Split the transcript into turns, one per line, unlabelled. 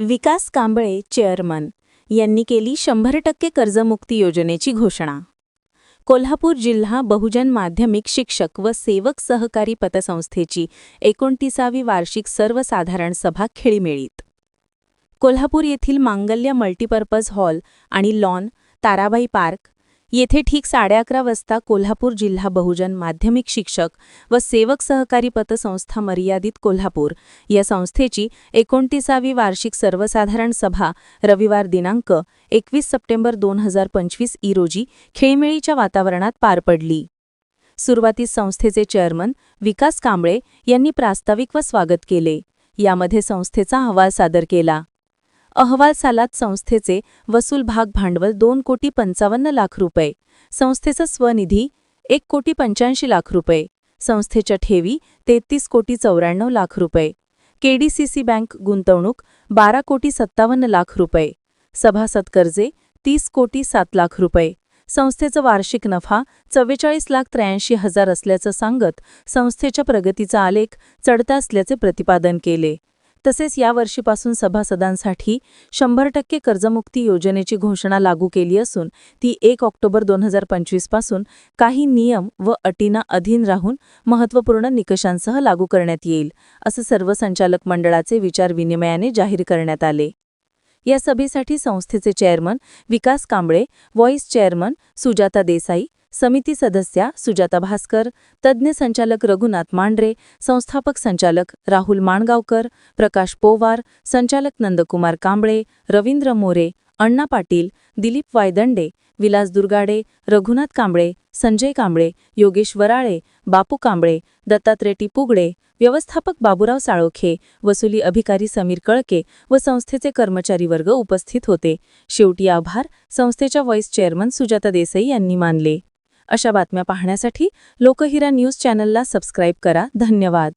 विकास Kamble chairman यांनी केली शंभर टक्के कर्जमुक्ती योजनेची घोषणा. कोल्हापूर जिल्हा बहुजन माध्यमिक शिक्षक व सेवक सहकारी पतसंस्थेची एकोणतीसावी वार्षिक सर्वसाधारण सभा खेळीमेळीत. कोल्हापूर येथील मांगल्य मल्टीपर्पज हॉल आणि लॉन ताराबाई पार्क येथे ठीक साडे अकरा वाजता कोल्हापूर जिल्हा बहुजन माध्यमिक शिक्षक व सेवक सहकारी पतसंस्था मर्यादित कोल्हापूर. या संस्थेची एकोणतीसावी वार्षिक सर्वसाधारण सभा रविवार दिनांक एकवीस सप्टेंबर दोन हजार पंचवीस ई रोजी खेळमेळीच्या वातावरणात पार पडली. सुरुवातीस संस्थेचे चेअरमन विकास कांबळे यांनी प्रास्ताविक व स्वागत केले. यामध्ये संस्थेचा अहवाल सादर केला. अहवाल सालात संस्थेचे वसूल भाग भांडवल दोन कोटी पंचावन्न लाख रुपये. संस्थेचा स्वनिधी एक कोटी पंच्याऐंशी लाख रुपये. संस्थेच्या ठेवी तेहतीस कोटी चौऱ्याण्णव लाख रुपये. केडीसीसी बँक गुंतवणूक बारा कोटी सत्तावन्न लाख रुपये. सभासद कर्जे तीस कोटी सात लाख रुपये. संस्थेचा वार्षिक नफा चव्वेचाळीस लाख त्र्याऐंशी हजार असल्याचं सांगत संस्थेच्या प्रगतीचा आलेख चढता असल्याचे प्रतिपादन केले. तसेच या वर्षीपासून सभासदांसाठी शंभर टक्के कर्जमुक्ती योजनेची घोषणा लागू केली असून ती एक ऑक्टोबर दोन हजार पंचवीसपासून काही नियम व अटींना अधीन राहून महत्त्वपूर्ण निकषांसह लागू करण्यात येईल असं सर्व संचालक मंडळाचे विचारविनिमयाने जाहीर करण्यात आले. या सभेसाठी संस्थेचे chairman Vikas Kamble vice chairman Sujata Desai समिती सदस्या सुजाता भास्कर तज्ज्ञ संचालक रघुनाथ मांढरे संस्थापक संचालक राहुल माणगावकर प्रकाश पोवार संचालक नंदकुमार कांबळे रवींद्र मोरे अण्णा पाटील दिलीप वायदंडे विलास दुर्गाडे रघुनाथ कांबळे संजय कांबळे योगेश वराळे बापू कांबळे दत्तात्रय टिपुगडे व्यवस्थापक बाबूराव साळोखे वसुली अधिकारी समीर कळके व संस्थेचे कर्मचारी वर्ग उपस्थित होते. शेवटी आभार संस्थेच्या व्हाईस चेअरमन सुजाता देसाई यांनी मानले. अशा बातम्या पाहण्यासाठी लोकहिरा न्यूज चॅनलला सबस्क्राईब करा. धन्यवाद.